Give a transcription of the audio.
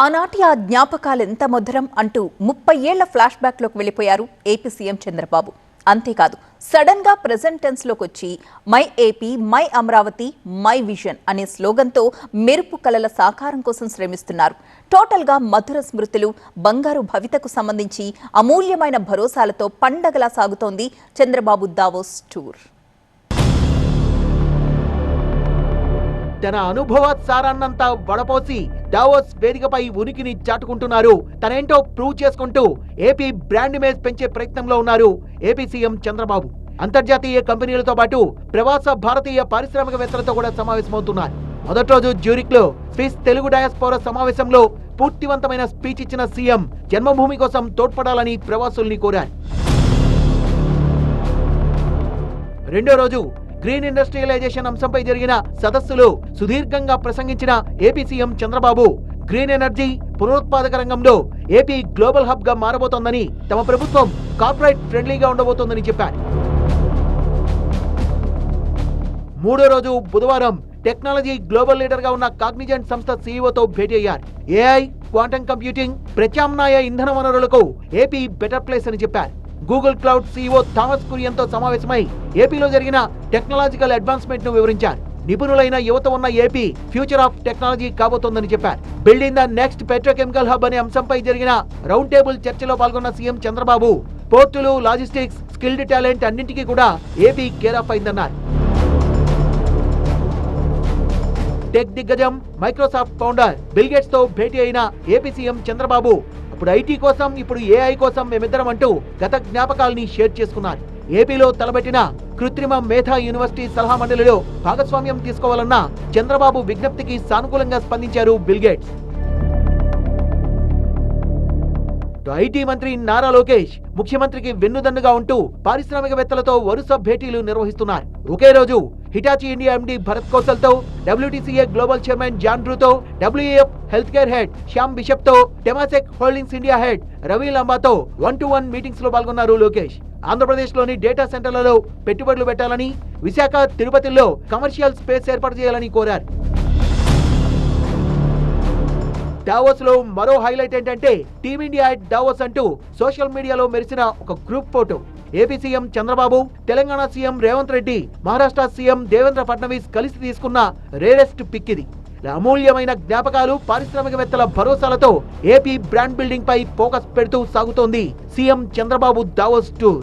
ఆనాటి ఆ జ్ఞాపకాలెంత మధురం అంటూ ముప్పై ఏళ్ళ ఫ్లాష్ బ్యాక్లోకి వెళ్ళిపోయారు ఏపీ సీఎం చంద్రబాబు. అంతేకాదు సడన్గా ప్రెజెంట్ టెన్స్లోకి వచ్చి my AP my Amaravati my vision అనే స్లోగన్తో మెరుపు కలల సాకారం కోసం శ్రమిస్తున్నారు. టోటల్గా మధుర స్మృతులు బంగారు భవితకు సంబంధించి అమూల్యమైన భరోసాలతో పండగలా సాగుతోంది చంద్రబాబు దావోస్ టూర్. తన అనుభవ సారాన్నంతా వడపోసి డావోస్ వేదికపై ఉనికిని చాటుకుంటున్నారు. తనేంటో ప్రూవ్ చేసుకుంటూ ఏపీ బ్రాండ్ ఇమేజ్ పెంచే ప్రయత్నంలో ఉన్నారు ఏపీ సీఎం చంద్రబాబు. అంతర్జాతీయ కంపెనీలతో పాటు ప్రవాస భారతీయ పారిశ్రామికవేత్తలతో కూడా సమావేశమవుతున్నారు. మొదటి రోజు జ్యూరిక్లో స్విస్ తెలుగు డయాస్పోరా సమావేశంలో పూర్తివంతమైన స్పీచ్ ఇచ్చిన సీఎం జన్మభూమి కోసం తోడ్పడాలని ప్రవాసుల్ని కోరారు. రెండో రోజు గ్రీన్ ఇండస్ట్రియలైజేషన్ అంశంపై జరిగిన సదస్సులో సుదీర్ఘంగా ప్రసంగించిన AP CM Chandrababu. Green energy పునరుత్పాదక రంగంలో ఏపీ గ్లోబల్ హబ్గా మారబోతోందని తమ ప్రభుత్వం కార్పొరేట్ ఫ్రెండ్లీగా ఉండబోతోందని చెప్పారు. మూడో రోజు బుధవారం టెక్నాలజీ గ్లోబల్ లీడర్గా ఉన్న కాగ్నిజెంట్ సంస్థ సీఈఓతో భేటీ అయ్యారు. ఏఐ క్వాంటమ్ కంప్యూటింగ్ ప్రత్యామ్నాయ ఇంధన వనరులకు ఏపీ బెటర్ ప్లేస్ అని చెప్పారు. గూగుల్ క్లౌడ్ సీఈఓ థామస్ కురియన్తో సమావేశమై ఏపీలో జరిగిన టెక్నాలజికల్ అడ్వాన్స్మెంట్ను వివరించారు. నిపుణులైన యువత ఉన్న ఏపీ ఫ్యూచర్ ఆఫ్ టెక్నాలజీ కాబోతోందని చెప్పారు. Building the next petrochemical hub అనే అంశంపై జరిగిన రౌండ్ టేబుల్ చర్చలో పాల్గొన్న సీఎం చంద్రబాబు పోర్టులు లాజిస్టిక్స్ స్కిల్డ్ టాలెంట్ అన్నింటికీ కూడా ఏపీ కేర్ ఆఫ్ అయిందన్నారు. టెక్ దిగ్గజం మైక్రోసాఫ్ట్ ఫౌండర్ బిల్గేట్స్తో భేటీ అయిన ఏపీ సీఎం చంద్రబాబు అప్పుడు ఐటీ కోసం ఇప్పుడు ఏఐ కోసం మేమిద్దరం అంటూ గత జ్ఞాపకాల్ని షేర్ చేసుకున్నారు. ఏపీలో తలబెట్టిన కృత్రిమ మేధా యూనివర్సిటీ సలహా మండలిలో భాగస్వామ్యం తీసుకోవాలన్న చంద్రబాబు విజ్ఞప్తికి సానుకూలంగా స్పందించారు బిల్గేట్స్ ఐటీ మంత్రి నారా లోకేష్ ముఖ్యమంత్రికి వెన్నుదన్నుగా ఉంటూ పారిశ్రామికవేత్తలతో వరుస భేటీలు నిర్వహిస్తున్నారు. ఒకే రోజు హిటాచి ఇండియా ఎండి భరత్ కౌశల్తో WTCA global chairman John డ్రూతో WAF health care head Shyam బిషప్తో Temasek holdings India head Ravi లంబాతో one to one మీటింగ్స్లో పాల్గొన్నారు లోకేష్. ఆంధ్రప్రదేశ్లోని డేటా సెంటర్లలో పెట్టుబడులు పెట్టాలని విశాఖ తిరుపతిలో కమర్షియల్ స్పేస్ ఏర్పాటు చేయాలని కోరారు. డావోస్లో మరో హైలైట్ ఏంటంటే టీమిండియా అట్ డావోస్ అంటూ సోషల్ మీడియాలో మెరిసిన ఒక group photo. AP CM Chandrababu Telangana CM Revanth Reddy Maharashtra CM Devendra Fadnavis కలిసి తీసుకున్న రేరెస్ట్ పిక్ ఇది అమూల్యమైన జ్ఞాపకాలు పారిశ్రామికవేత్తల భరోసాలతో ఏపీ బ్రాండ్ బిల్డింగ్ పై ఫోకస్ పెడుతూ సాగుతోంది సీఎం చంద్రబాబు దావోస్ టూర్.